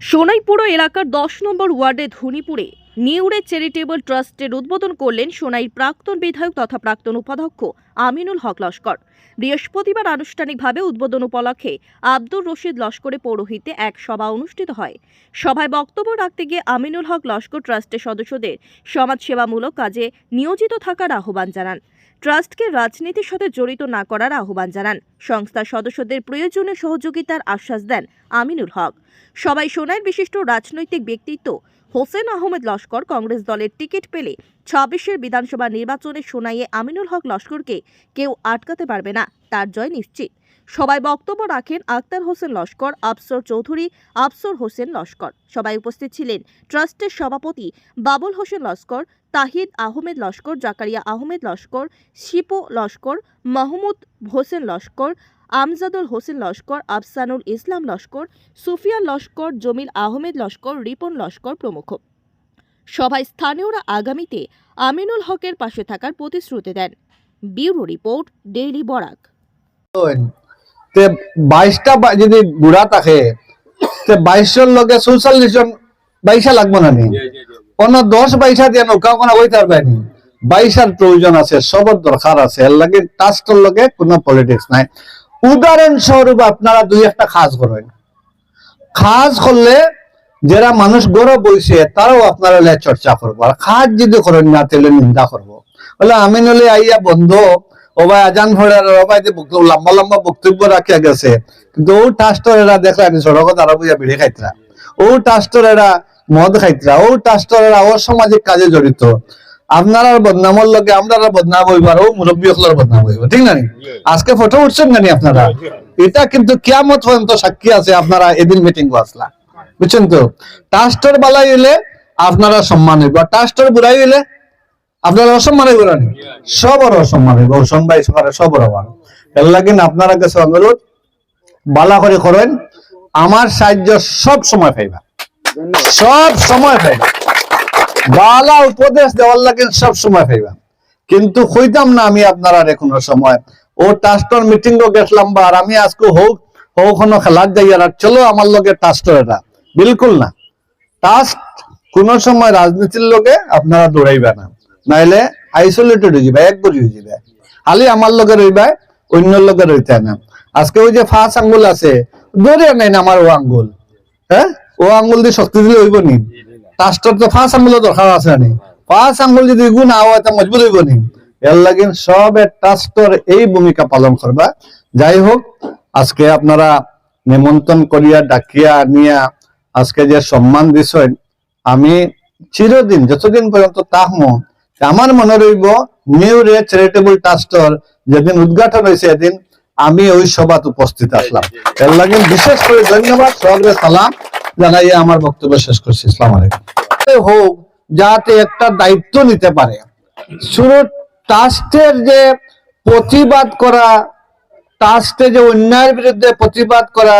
সোনাইপুর এলাকার দশ নম্বর ওয়ার্ডে ধনীপুরে নিউরে চ্যারিটেবল ট্রাস্টের উদ্বোধন করলেন সোনাইর প্রাক্তন বিধায়ক তথা প্রাক্তন উপাধ্যক্ষ আমিনুল হক লস্কর। বৃহস্পতিবার আনুষ্ঠানিকভাবে উদ্বোধন উপলক্ষে আব্দুর রশিদ লস্করে পৌরোহিত্যে এক সভা অনুষ্ঠিত হয়। সভায় বক্তব্য রাখতে গিয়ে আমিনুল হক লস্কর ট্রাস্টের সদস্যদের সমাজসেবামূলক কাজে নিয়োজিত থাকার আহ্বান জানান। ট্রাস্টকে রাজনীতির সাথে জড়িত না করার আহ্বান জানান। সংস্থার সদস্যদের প্রয়োজনীয় সহযোগিতার আশ্বাস দেন আমিনুল হক। সবাই সোনার বিশিষ্ট রাজনৈতিক ব্যক্তিত্ব হোসেন আহমেদ লস্কর কংগ্রেস দলের টিকিট পেলে ছাব্বিশের বিধানসভা নির্বাচনে সোনাইয়ে আমিনুল হক লস্করকে কেউ আটকাতে পারবে না, তার জয় নিশ্চিত। সবাই বক্তব্য রাখেন আক্তার হোসেন লস্কর, আফসর চৌধুরী, আফসর হোসেন লস্কর। সবাই উপস্থিত ছিলেন ট্রাস্টের সভাপতি বাবুল হোসেন লস্কর, তাহিদ আহমেদ লস্কর, জাকারিয়া আহমেদ লস্কর, শিপো লস্কর, মাহমুদ হোসেন লস্কর আমজাদুল হোসেন লস্কর আফসানুল ইসলাম লস্কর সুফিয়ান লস্কর জমিল আহমেদ লস্কর রিপন লস্কর প্রমুখ। সভায় স্থানীয়রা আগামীতে আমিনুল হকের পাশে থাকার প্রতিশ্রুতি দেন। Bureau report daily Barak. তে বাইশটা যদি বুড়া থাকে তে বাইশের লগে চৌচল্লিশ জন বাইশা লাগবো না নি? কোন দশ বাইশা দিয়ে নৌকা কোনো হইতে পারবে নি? বাইশার প্রয়োজন আছে সবর দরকার আছে। এর লাগে ট্রাস্টের লগে কোনো পলিটিক্স নাই। উদাহরণ স্বরূপ আপনারা দুই একটা খাস করেন। খাস করলে যারা মানুষ গরব বইছে তারাও আপনারা লে চর্চা করব। আর খাস যদি করেন না, তাহলে নিন্দা করব। বলে, আমি নলে আইয়া বন্ধ ওবাই আজান ভরে ওবাই যে লম্বা লম্বা বক্তব্য রাখিয়া গেছে, কিন্তু ও টাস্টর এরা দেখলা আমি সড়ক তারা বুঝা বিড়ি খাইতরা। ও টাস্টর এরা মদ খাইতরা। ও টাস্টর এরা অসামাজিক কাজে জড়িত। আপনারা বদনামর লগে আমরা বদনাম হইব আর ও মুরব্বী সকলের বদনাম হইব ঠিক না আজকে ফটো উঠছেন নানি আপনারা? এটা কিন্তু কিয়ামত পর্যন্ত সাক্ষী আছে আপনারা এদিন মিটিং আসলা। বুঝছেন তো? টাস্টর বালাই হইলে আপনারা সম্মান হইব আর টাস্টর বুড়াই হইলে আপনারা অসম্মান হইব না? সবর অসম্মান হইব ওসন ভাই সবার সবর হবার এর লাগে আপনারা কাছে অনুরোধ বালা করে করেন আমার সাহায্য সব সময় পাইবা। সব সময় পাইবা। বালা উপদেশ দেওয়ার লাগে সব সময় পাইবা কিন্তু কইতাম না আমি আপনারা কোনো সময়। ও টাস্টর মিটিং গেছিলাম বা, আর আমি আজকে হোক হোক খেলার যাই, আর চলো আমার লগে টাস্টর এটা। বিলকুল না। টাস্ট কোন সময় রাজনীতির লগে আপনারা দৌড়াইবা না। নাইলে আইসোলেটেড হয়ে যাবে একবারই হয়ে যাবে খালি আমার লগে রইবা, অন্য লগে রইতে না। আজকে ওই যে ফাঁস আঙ্গুল আছে, ধরে নেই না আমার ও আঙ্গুল। হ্যাঁ? ও আঙ্গুল দিয়ে শক্তি দিলে হইব নি টাস্টর তো ফাঁস আঙ্গুলের দরকার আছে নি আঙ্গুল যদি হয় তা মজবুত হইব নি। এর লাগিন সবে টাস্টর এই ভূমিকা পালন করবা। যাই হোক আজকে আপনারা নিমন্ত্রণ করিয়া ডাকিয়া আনিয়া আজকে যে সম্মান দিছেন আমি চিরদিন যতদিন পর্যন্ত তাহমো আমার মনে রইব নিউ রে চ্যারিটেবল ট্রাস্টর যেদিন উদ্ঘাটন হয়েছে এদিন আমি ওই সভাত উপস্থিত আসলাম। এর লাগে বিশেষ করে ধন্যবাদ সবরে সালাম। জানাই আমার বক্তব্য শেষ করছি। ইসলাম হোক, যাতে একটা দায়িত্ব নিতে পারে। শুরু ট্রাস্টের যে প্রতিবাদ করা, ট্রাস্টে যে অন্যায়ের বিরুদ্ধে প্রতিবাদ করা,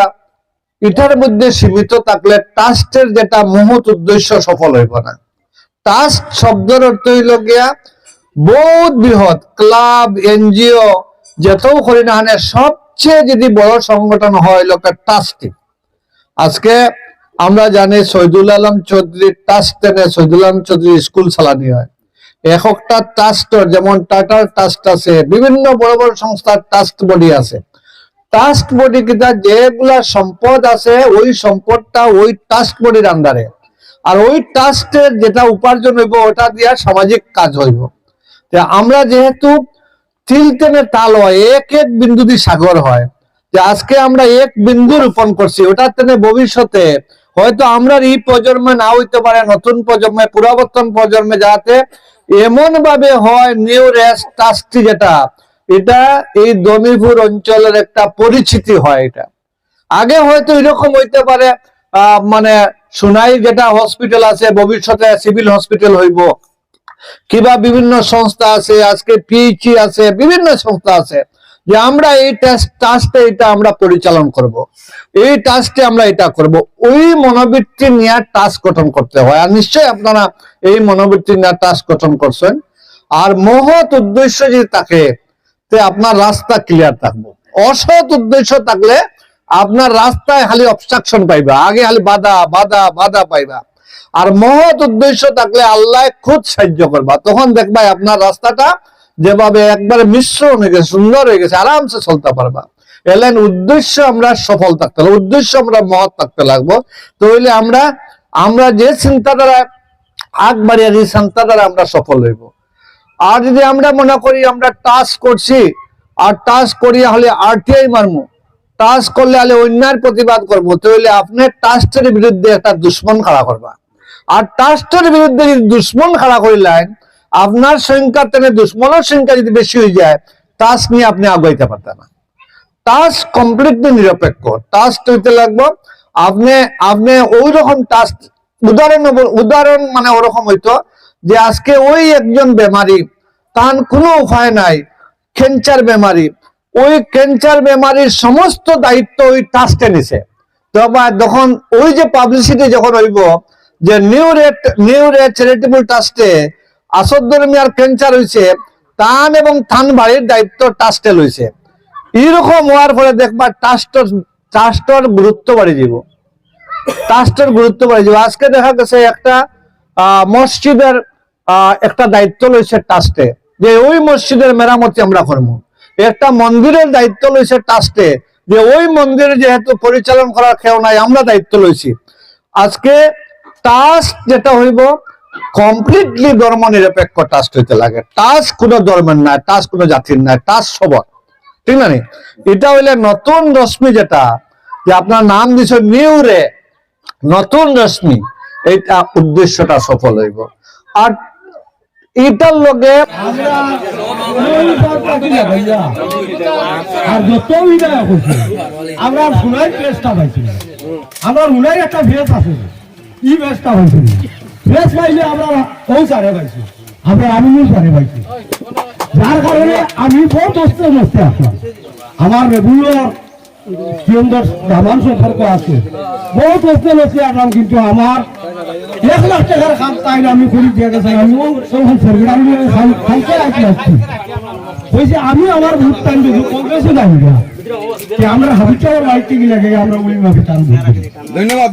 এটার মধ্যে সীমিত থাকলে ট্রাস্টের যেটা মহৎ উদ্দেশ্য সফল হইব না। ট্রাস্ট শব্দের অর্থ হইল গিয়া, বহুত বৃহৎ ক্লাব, এনজিও, যেতেও করি না সবচেয়ে যদি বড় সংগঠন হয় লোকের ট্রাস্টিং। আজকে আমরা জানি শহীদুল আলম চৌধুরী ট্রাস্ট টেনে শহীদুল আলম চৌধুরী স্কুল চালানি হয়। এককটা ট্রাস্টর যেমন টাটার ট্রাস্ট আছে, বিভিন্ন বড় বড় সংস্থার ট্রাস্ট বডি আছে। ট্রাস্ট বডি কিটা যেগুলা সম্পদ আছে, ওই সম্পদটা ওই ট্রাস্ট বডির আন্ডারে আর ওই ট্রাস্টের যেটা উপার্জন হইব, ওটা দিয়া সামাজিক কাজ হইব। আমরা যেহেতু তিল টেনে তাল হয়, এক এক বিন্দু দিয়ে সাগর হয়। যে আজকে আমরা এক বিন্দু রোপণ করছি, ওটা তেনে ভবিষ্যতে হয়তো আমরা এই প্রজন্মে না হইতে পারে, নতুন প্রজন্মে, পুরাবর্তন প্রজন্মে যাতে এমন ভাবে হয় নিউ রেস ট্রাস্টি যেটা, এটা এই দমিপুর অঞ্চলের একটা পরিচিতি হয় এটা। আগে হয়তো এরকম হইতে পারে মানে সোনাই যেটা হসপিটাল আছে, ভবিষ্যতে সিভিল হসপিটাল হইব। কিবা বিভিন্ন সংস্থা আছে, আজকে পিএইচই আছে, বিভিন্ন সংস্থা আছে। যে আমরা এই টাস্টে এটা আমরা পরিচালন করব। এই টাস্টে আমরা এটা করব। ওই মনোবৃত্তি নিয়ে টাস্ক গঠন করতে হয়। আর নিশ্চয়ই আপনারা এই মনোবৃত্তি নিয়ে টাস্ক গঠন করছেন। আর মহৎ উদ্দেশ্য যদি থাকে তে আপনার রাস্তা ক্লিয়ার থাকব। অসৎ উদ্দেশ্য থাকলে আপনার রাস্তায় খালি অবস্ট্রাকশন পাইবা। আগে খালি বাধা বাধা বাধা পাইবা। আর মহৎ উদ্দেশ্য থাকলে আল্লাহ খুব সাহায্য করবা। তখন দেখবা আপনার রাস্তাটা যেভাবে একবারে মিশ্রণ হয়ে গেছে, সুন্দর হয়ে গেছে, আরামসে চলতে পারবা। এলেন উদ্দেশ্য আমরা সফল থাকতে লাগবো, উদ্দেশ্য আমরা মহৎ থাকতে লাগবো। তাহলে আমরা আমরা যে চিন্তাধারা আগ বাড়িয়ে যে চিন্তাধারা আমরা সফল হইব। আর যদি আমরা মনে করি আমরা টাচ করছি, আর টাচ করিয়া হলে আরটিআই মারমু টাচ করলে হলে অন্যায়ের প্রতিবাদ করব, তাহলে আপনি টাচটের বিরুদ্ধে একটা দুশ্মন খাড়া করবা। আর টাচটের বিরুদ্ধে যদি দুশ্মন খাড়া করিলেন আপনার সংখ্যা তেনে দুশ্মনের সংখ্যা যদি বেশি হয়ে যায় টাচ নিয়ে আপনি আগাইতে পারতেন না। টাচ কমপ্লিটলি নিরপেক্ষ। টাচ হইতে লাগবো, আপনি আপনি ওই রকম টাচ উদাহরণ উদাহরণ মানে ওরকম হইতো যে আজকে ওই একজন বেমারি, তার কোনো উপায় নাই ক্যান্সার বেমারি। ওই ক্যান্সার বেমারির সমস্ত দায়িত্ব ওই ট্রাস্টে নিছে। তখন ওই যে পাবলিসিটি যখন হইব, যে new rate new rate charitable ট্রাস্টে Asadur মিয়ার ক্যান্সার হয়েছে তান এবং থান বাড়ির দায়িত্ব ট্রাস্টে লইছে। এইরকম হওয়ার ফলে দেখবা ট্রাস্টর ট্রাস্টর গুরুত্ব বাড়ি যাব ট্রাস্টের গুরুত্ব বাড়ি যাব আজকে দেখা গেছে একটা মসজিদের একটা দায়িত্ব লইছে ট্রাস্টে, যে ওই মসজিদের মেরামতি আমরা করব। একটা মন্দিরের দায়িত্ব লইছে ট্রাস্টে, যে ওই মন্দির যেহেতু পরিচালন করার খেয়াল নাই, আমরা দায়িত্ব লইছি। আজকে ট্রাস্ট যেটা হইব কমপ্লিটলি ধর্ম নিরপেক্ষ ট্রাস্ট হইতে লাগে। ট্রাস্ট কোনো ধর্মের নাই ট্রাস্ট কোনো জাতির নাই ট্রাস্ট সবর। ঠিক না? এটা হইলে নতুন রশ্মি যেটা, যে আপনার নাম দিছে নিউ রে নতুন রশ্মি, এইটা উদ্দেশ্যটা সফল হইব। আর এটার লগে আমরা সোনাই প্রেসটা পাইছি আমরা সোনাই একটা ভেস আছে। ই ভেসটা পাইছি ভেস পাইলে আমরা ওই সারে পাইছি আমরা আমিনুল সারে পাইছি যার কারণে আমি বহুত অস্তে মস্তে আসলাম আমার রেগুলার দামান সম্পর্ক আছে। বহুত অস্তে মস্তে আসলাম কিন্তু আমার এক লাখ টাকার কাম তাই আমি করি দিয়ে গেছে। আমি তখন সরকার আমি খাইতে আসছি বলছে আমি আমার ভোট টান দেবো কংগ্রেসে যাই না যে আমরা হাবিচার লাইট কি লাগে আমরা ওই ভাবে টান দেবো। ধন্যবাদ।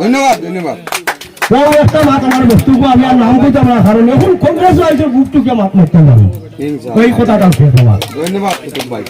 ধন্যবাদ ধন্যবাদ। ধন্যবাদ। একটা মাত আমার বস্তুকে আমি আর নাম কইতাম না কারণ এখন কংগ্রেস আইসের বুকটুকে মাত মারতে যাবে এই কথাটা শেষ আমার ধন্যবাদ ভাই